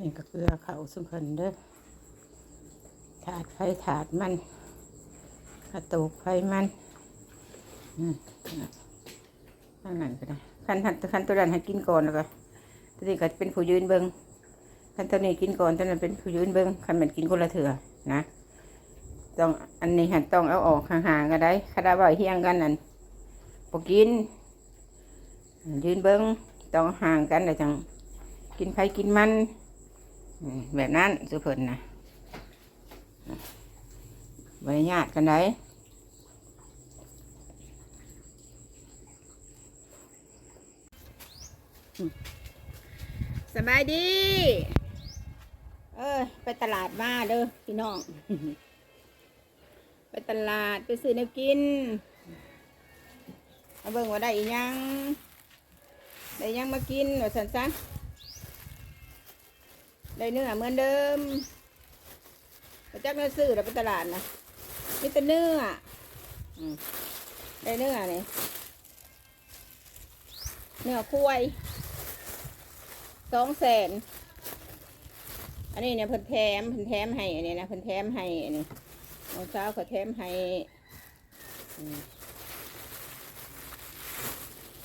นี่ก็เกลือเขาสุเพิ่นเด้อถาดไฟถาดมันกระตุกไฟมันอืมนั่นนั่นก็ได้คันคันคันตัวนั้นให้กินก่อนแล้วก็ตัวนี้ก็เป็นผู้ยืนเบิงคันตัวนี้กินก่อนตัวนั้นเป็นผู้ยืนเบิงคันมันกินคนละเถื่อนะต้องอันนี้หันต้องเอาออกห่างๆก็ได้คาราบอยเฮียงกันนั่นปกิน ยืนเบิงต้องห่างกันเลยจัง กินไผกินมัน แบบนั้นสุเพิ่นนะบริญาติกันได้สบายดี เออไปตลาดมาเด้อพี่น้อง ไปตลาดไปซื้อแนวกินเอาเบิ่งว่าได้อีหยัง ได้ยังมากินว่าสันสัน ได้เนื้อเหมือนเดิมไปจักเนื้อซื้อแล้วไปตลาดนะมีแต่เนื้ออืมได้เนื้อนี่เนื้อควายสองแสนอันนี้เนี่ยเพิ่นแถมเพิ่นแถมให้อันนี้นะเพิ่นแถมให้อันนี้น้องสาเขาแถมให้อืม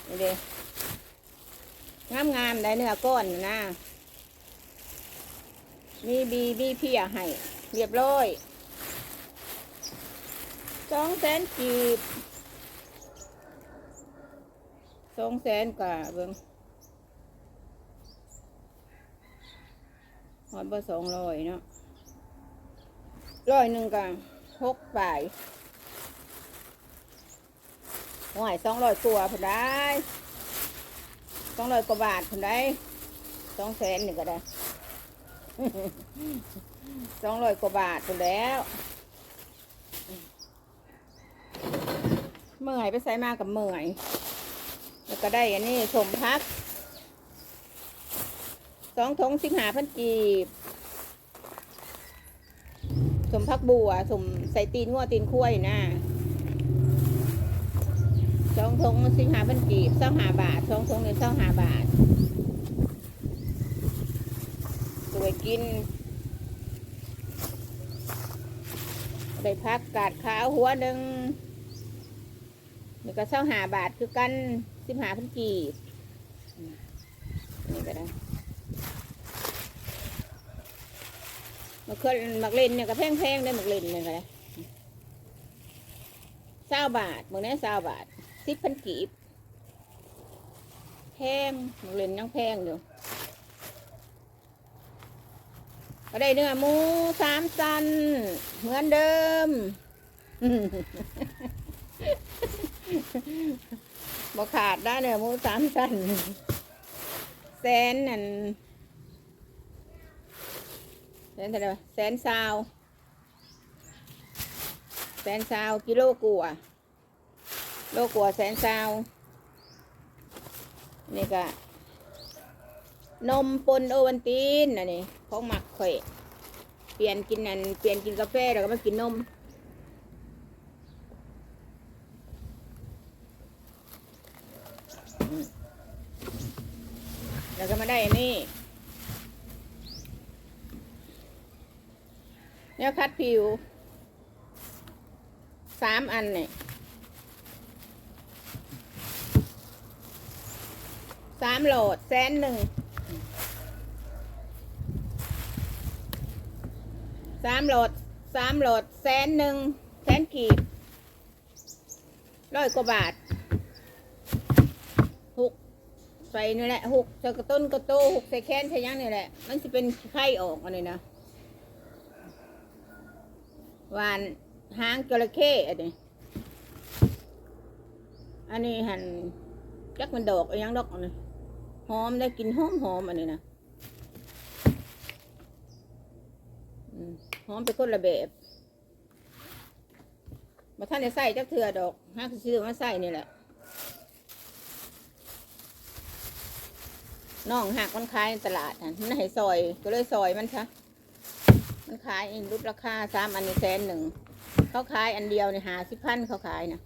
นี่เด้งามงามๆได้เนื้อก้อนนะ มีบีบีเพียให้ เรียบร้อยสองแสนกีบสองแสนกว่าเบิ่งหอดเบอร์สองร้อยเนาะร้อยหนึ่งกันหกป่ายหอยสองร้อยตัวพอได้สองร้อยกว่าบาทคนได้สองแสนหนึ่งก็ได้ สองร้อยกว่าบาทคนแล้วเมื่อยไปใส่มากับเมื่อย แล้วก็ได้อันนี้สมพักสองทงสิบหาพันกีบสมพักบัวสมใส่ตีนงัวตีนคุ้ยนะสองทงสิบหาพันกีบเศร้าหาบาทสองทงเนี่ยเศร้าหาบาท สวยกินได้พักกาดขาวหัวหนึ่งนี่ก็เศร้าหาบาทคือกันสิบหาพันกีบนี่ก็ได้มาเคลื่อนมักเล่นเนี่ยก็แพงๆได้มักเล่นเนี่ยก็ได้เศร้าบาทมื่อนี้เศร้าบาทสิบพันกีบแพงโรงเรียนยังแพงอยู่ ก็ได้เนื้อหมูสามตัน เหมือนเดิมบ่ขาดได้เนื้อหมูสามตันแสนนั่นแสนเท่าไหร่แสนซาวแสนซาวกิโลกัวโลกว่าแสนซาวนี่ก็ นมปนโอวันตีนอันนี้ของหมักข่อยเปลี่ยนกินนั่นเปลี่ยนกินกาแฟแล้วก็มากินนมแล้วก็มาได้นนี้เนี่ยคัดผิวสามอันเนี่ยสามโหลดแสนหนึ่ง สามโหลดสามโหลดแสนหนึ่งแสนกีบร้อยกว่าบาทหกใส่นี่แหละหกใส่กระต้นกระโตหกใส่แค้นใส่ยังนี่แหละ มันจะเป็นไข่ออกอันนี้นะหวานหางจระเข้อันนี้อันนี้หันจักมันดอกอยังดอกอันนี้หอมได้กินหอมหอมอันนี้นะอืม อมเป็นคนละแบบมาท่านได้ใส่จักเถื่อดอกห้าซื้อมาใส่นี่แหละน้องหักมันขายในตลาดนะมันให้ซอยก็เลยซอยมันซะมันขายรูปราคาสามอันนี้แสนหนึ่งเขาขายอันเดียวในหาสิบพันเขาขายนะ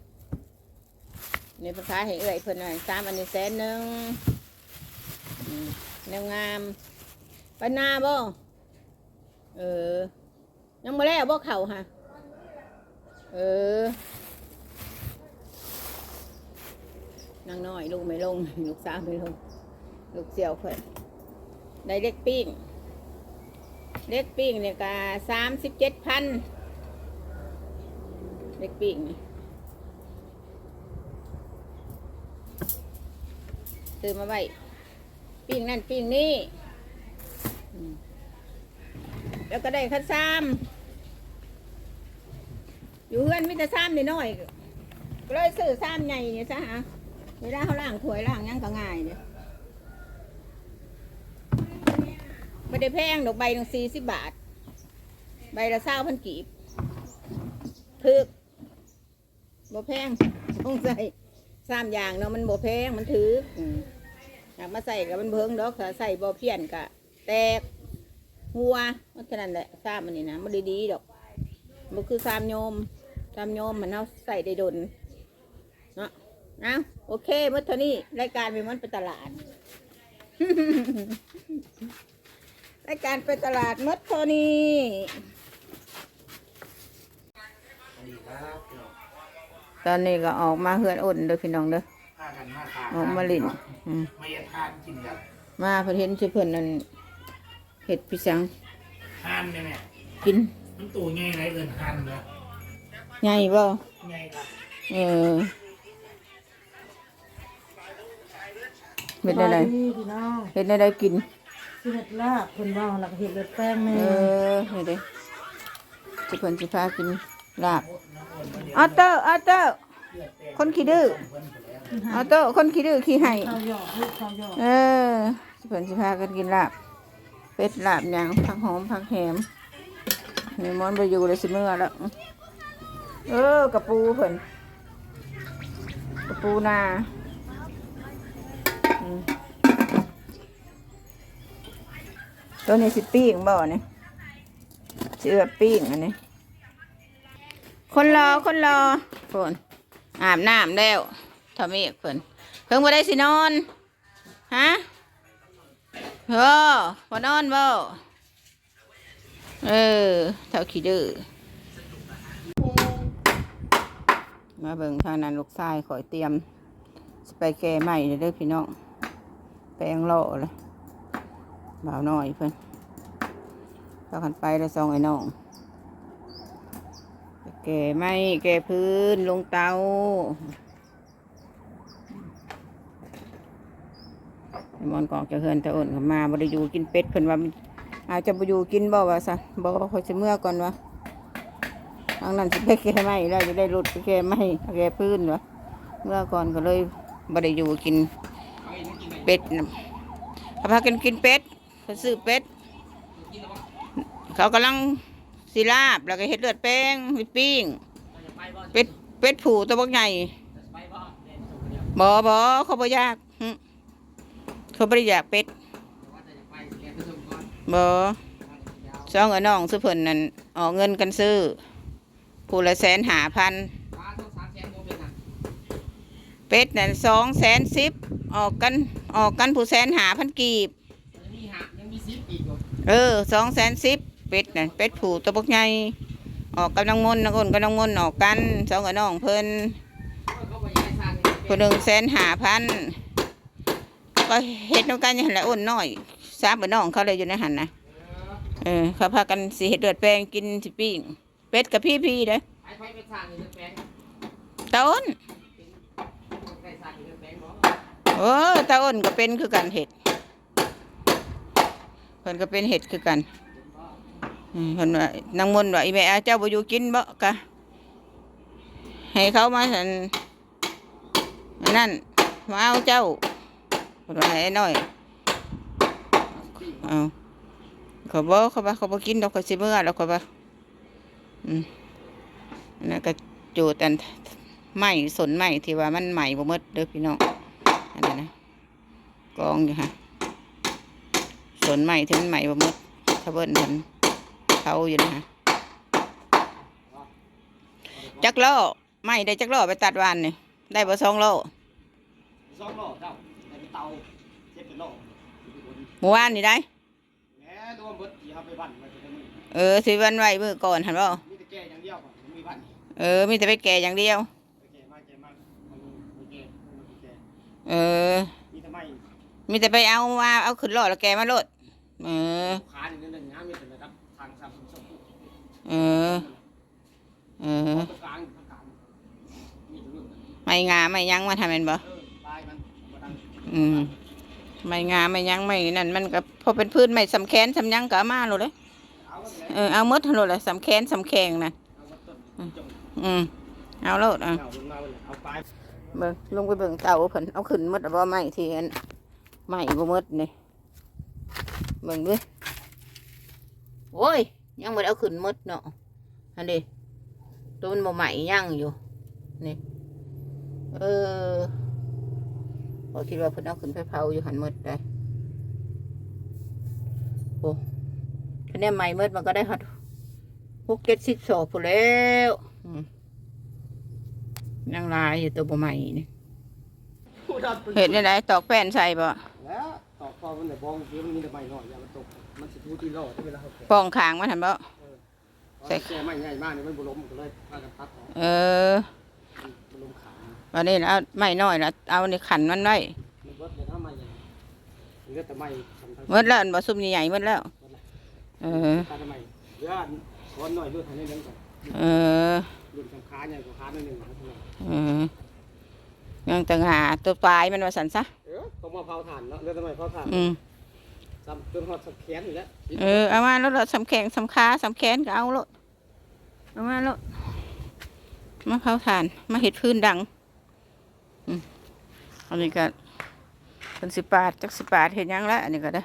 นี่เพิ่นขายให้เอื้อยเพิ่นหน่อยสามอันนี้แสนหนึ่งแนวงามไปนาบ่เออ ยังมาแล้วบ่เข่าฮะเออ นางน้อยลูกไม่ลง ลูกสาวไม่ลง ลูกเสี่ยวเพิ่นได้เล็กปิ้ง เล็กปิ้งเนี่ยก็สามสิบเจ็ดพัน เล็กปิ้งซื้อมาไว้ปิ้งนั่นปิ้งนี่แล้วก็ได้ข้าวซ้ำ อยู่เพื่อนมิแต่ซ้ำนิดหน่อยก็เลยซื้อซ้ำใหญ่เนี่ยซะฮะเวลาเขาล้างถ้วยล้างยังก็ง่ายเนี่ยไม่ได้แพงดอกใบหนึ่งสี่สิบบาท ใบละเศร้าพันกีบถึกบ่แพงต้องใส่สามอย่างเนาะมันบ่แพงมันถืออืมอยากมาใส่กับมันเพิ่งดอกถ้าใส่บ่เพี้ยนกะแตกหัวมันเท่านั้นแหละซ้ำมันนี่นะมันดีๆดอกมันคือซ้ำโยม ซ้ำโยมมันเอาใส่ได้ดนเนาะเอาโอเคเมื่อเท่านี้รายการเป็นมันไปตลาด รายการไปตลาดเมื่อเท่านี้สวัสดีครับพี่น้องตอนนี้ก็ออกมาเฮือนอุ่นเด้อพี่น้องเด้อพากันมาทานออกมาลินอืมมาเย็นทานกินกันมาเพิ่นเห็นชื่อเพิ่นนั่นเห็ดพิสังทานเนี่ยแม่กินมันตัวใหญ่ไรเกินทานเนาะ ใหญ่บ่ใหญ่ครับเออเห็ดได้ไดสบายดีพี่น้องเห็ดได้ไดกินสิเฮ็ดลาบเพิ่นเว้าแล้วก็เฮ็ดเลือดแป้งแม่เออเห็ดได้สิเพิ่นสิพากินลาบออเตอร์ออเตอร์คนขี้ดื้อออเตอร์คนขี้ดื้อขี้ให้ข้าวหยอกลูกข้าวหยอกเออสิเพิ่นสิพากันกินลาบเป็ดลาบหยังผักหอมผักแหมนี่มอนไปอยู่เลยสิเมื่อแล้ว เออกระปูเพิ่นกระปูนาตัวนี้สิปิ้งบ่เนี่ยเอือปิ้งอันนี้ คนรอคนรอเพิ่นอาบน้ำแล้วทำเอกเพิ่นเพิ่งบ่ได้สินอนฮะเออพอนอนบ่เออเท่าขี้ดื้อ มาเบิ่งทางนั้นลูกชายขอยเตรียมสไปแก่ใหม่เด้อพี่น้องแปลงโลเลยบ่าวน้อยเพิ่นพากันไปแล้วสองไอ้น้องแก่ไม่แก่พื้นลงเตาไอ้มอนกอกจะเฮือนตะอ่นเขามาบริยูกินเป็ดเพิ่นว่าอาจจะบริยูกินบ่ว่าซะบ่ว่าเขาจะเมื่อก่อนวะ ทางนั้นสิไปแก้ไม่แล้วจะได้รุดไปแก้ไม่แก้พื้นวะเมื่อก่อนก็เลยบริยูกินเป็ดน่ะเขาพากันกินเป็ดเขาซื้อเป็ด เขากำลังสิลาบแล้วก็เฮ็ดเลือดแป้งเฮ็ดปิ้ง เป็ดเป็ดผูตัวบักใหญ่บ่บ่เขาบ่ยากเขาบริอยากเป็ดบอสองเอน้องซื้อเพิ่นนั่นออกเงินกันซื้อ ผู้ละแสนหาพันเป็ดนั่นสองแสนสิบออกกันออกกันผู้แสนหาพันกีบเออสองแสนสิบเป็ดนั่นเป็ดผูตัวบกใหญ่ออกกำลังมนต์นักอนกำลังมนต์ออกกันสองเอน้องเพิ่นผู้หนึ่งแสนหาพันก็เฮ็ดน้ำกันอย่างนั้นแหละอ้นน้อยสามบ่น้องเขาเลยอยู่ในหันนะเออเขาพากันสิเฮ็ดเดือดแปลงกินสิปิ้ง เป็ดกับพี่พี่เด้อตาอ้นโอ้ตาอ้นก็เป็นคือกันเห็ดเพิ่นก็เป็นเห็ดคือกันเพิ่นว่านางมนต์ว่าอีแม่เจ้าบ่อยู่กินบ่กะให้เขามาสันนั่นมาเอาเจ้าคนว่าให้น้อยเอาเขาบอกเขาว่เขาบอกินดอกเขาสิเมื่อแล้วเขาว่ นนั่นก็จูดอันไหม้สนไหม้ที่ว่ามันไหม้บ่หมดเด้อพี่น้องอันนั้นนะกองอยู่ฮะสนไหม้ที่มันไหม้บ่หมดถ้าเบิ้นเพิ่นเขาอยู่นะฮะจักล้อไหม้ได้จักล้อไปตัดวานนี่ได้บ่สองโลสองโลเจ้าแต่เป็นเตาเจ็ดเป็นโลเมื่อวานนี่ได้แหน่ไปบ้านมาจะได้มือเออสิวันไหวมือก่อนหันบ่ เออ มีแต่ไปแก่อย่างเดียว เออ มีแต่ไปเอามาเอาขึ้นรถแล้วแกมาโลดเออเออ เออ ไม่งาไม่ยั้งมาทำเป็นบ่อืมไม่งาไม่ยั้งไม่นั่นมันก็พอเป็นพืชไม่สำแค้นสำยั้งก็มาโลดเลยเออเอาเมดโลดเลยสำแค้นสำแขงนะ่น อืมเอาโลดอะเอาเลยอาปลายเบิ่งลงไปเบิ่งเตาเพิ่นเอาขึ้นมดแล้วบ่ไหม้ทีอันไหม้บ่มดนี่เบิ่งด้วยโอ้ยยังบ่ได้เอาขึ้นมดเนาะอันนี้ตัวมันบ่ไหม้ยังอยู่นี่เออพอคิดว่าเพิ่นเอาขึ้นไปเผาอยู่หันมดได้โอ้คะแนนใหม่มดมันก็ได้ฮอดหกเจ็ดสิบสองพู้นแล้ว อืมยังลายอยู่ตัวบ่ใหม่นี่ผู้ดับเห็ดได้ไรตอกแป้นใส่บ่แล้วตอกพอมันแต่บองเสียมันมีแต่ไม้น้อยอย่ามันตกมันสิทูที่รอดที่เวลาเขาแก่ปองคางมันหันบ่ใส่ใส่แก่ไม้ใหญ่มากนี่มันบ่ล้มก็เลยพากันตัดออกเออมันล้มขาวันนี้เอาไม่น้อยแล้วเอาในขันมันไว้มันเบิดเลยถ้าไม้ใหญ่มันเหลือแต่ไม้สำคัญเมื่อแล้วอันบ่ซุ่มใหญ่ๆเมื่อแล้วเออตัดทำไมเหลือก้อนน้อยเลือดทางนี้นึงก่อน เออรุ่นสำคัญใหญ่กว่าขาหน่อยหนึงนะครับเออยังต่างหาตัวปลายมันว่าสันซะเออต้องมาเผาถ่านเนาะเลือดทำไมเผาถ่านอืมซ้ำจนหอดสับแขนอยู่แล้วเออเอามาแล้วเราสำแข็งสำคาสำแขนก็เอาโลดเอามาโลดมาเผาถ่าน มาเห็ดพื้นดังอืมอันนี้ก็เป็นสิปาดจักสิปาดเห็นยังละอันนี้ก็ได้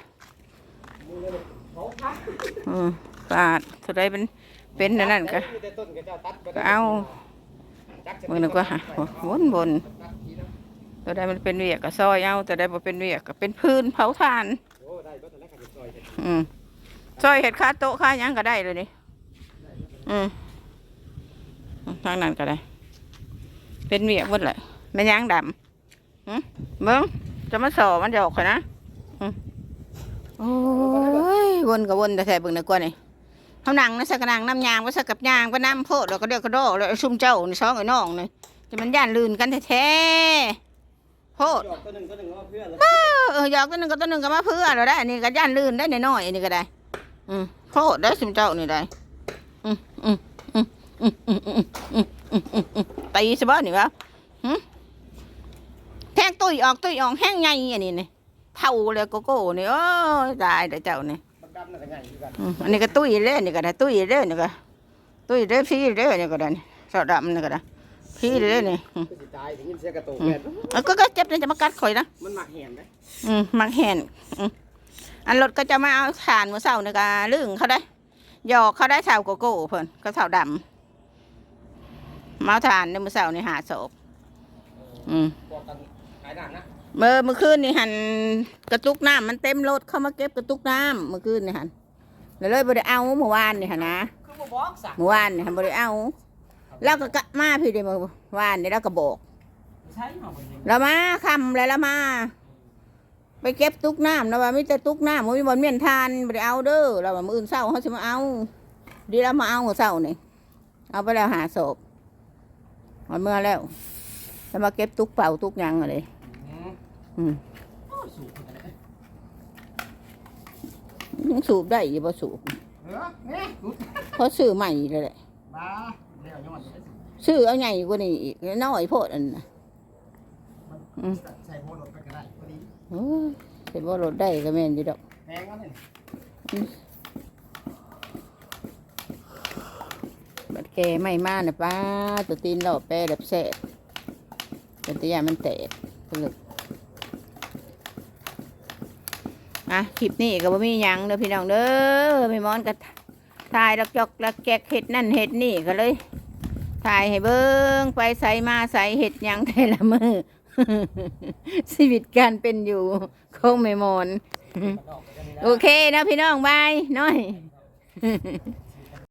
ออืมปาดสุดได้เป็น เป็นนั่นนั่นก็กับเจ้าตัดบ่ก็เอามือนึกว่าหาวนบนตัวใดมันเป็นเวียกก็ซอยเอาตัวใดบ่เป็นเวียกก็เป็นพื้นเผาถ่านอืมซอยเห็ดค่าโต๊ะค่ายังก็ได้เลยนี่อืมทางนั้นก็ได้ เป็นเวียกหมดเลยม่นยังดำหืมเบิ้งจะมาสอมันจะออกขนะอืมโอ้ยวนกับวนแต่แท้เบิ่งน่อยกว่านี่ เขานั่งนะสักกะนังน้ำยางก็สักกับยางก็น้ำโพดแล้วก็เดียวก็โดดแล้วซุ่มเจ้านี่สองไอ้น้องนี่จะมันย่านลื่นกันแท้ๆโพดหยอกตัวหนึ่งตัวหนึ่งเอาเพื่อนเลยเออเออหยอกตัวหนึ่งกับตัวหนึ่งก็มาเพื่อเราได้อันนี้ก็ย่านลื่นได้น้อยๆอันนี้ก็ได้ อืมโคตรได้สิมเจ้านี่ได้อืมอืมอืมอืมอืมอืมอืมอืมอืมตีสิบ่นี่วะหึแทงตุ้ยออกตุ้ยออกแห้งไงอันนี้นี่เท่าเลยโกโก้นี่โอ้ยตายเด้อเจ้านี่ มันดำน่าจะง่ายอยู่กันอืมอันนี้ก็ตุ้ยเล่นนี่ก็ได้ตุ้ยเล่นนี่ก็ตุ้ยเล่นพี่เล่นนี่ก็ได้นี่สอดดำนี่ก็ได้พี่เล่นนี่อืมก็สิตายถึงยินเสียงกระโตกอืแม่มนแล้วก็ก็เจ็บนี่จะมากัดข่อยนะ มันหมักแหนได้อืมมักแห่นอืมอันรถก็จะมาเอาถ่านมือเสานี่ก็ลึงเขาได้หยอกเขาได้ชาวโกโก้เพิ่นก็ชาวดำมาเอาถ่านในมือเสานี่หาศพอืมพวกกันขายด่านนะ เมื่อเมื่อคืนนี่หันกระตุกน้ำมันเต็มรถเข้ามาเก็บกระตุกน้ำเมื่อคืนนี่หันแล้วเลยบ่ได้เอาเมื่อวานนี่หันนะคือบ่บอกสักเมื่อวานนี่หันบ่ได้เอาแล้วก็กะมาพี่เดียวเมื่อวานนี่แล้วก็บอกใช่เหรอบ่ยิงเรามาคำแล้วเรามา ไปเก็บตุกน้ำเราว่ามีแต่ตุกน้ำมันมีบอลเมียนทานไปเอาเด้อเราว่ามืออื่นเศร้าเขาจะมาเอา ดีแล้วมาเอาหัวเศร้านี่เอาไปแล้วหาศพมันเมื่อแล้วแล้วมาเก็บตุกเป่าตุกหยังอะไรอืมอืมโอ้ย สูบกันเลยยังสูบได้อยี่บ่สูบเออเนี่ยสูบเพราะซื้อใหม่เลยแหละบ้าแล้วย้อนได้สิซื้อเอาใหญ่กว่านี้อีกน้อยโพดอันน่ะอืมใส่โบนรถไปก็ได้พอดีโอ้ยเป็นว่ารถได้ก็แม่นดีดอกแพงวะเนี่ยบัดแกไม่มาน่ะป้าตัวตีนหล่อแปรแบบแสบเป็นตัวอย่างมันแตกผลึก นะคลิปนี้ก็บ่มีหยังเด้อพี่น้องเด้อไม่มอนก็ถ่ายลักจอกลักแกกเห็ดนั่นเห็ดนี่ก็เลยถ่ายให้เบิ้งไปใส่มาใส่เห็ดยังแต่ละมือชีวิตการเป็นอยู่ของไม่มอนโอเคนะพี่น้องบายน้อย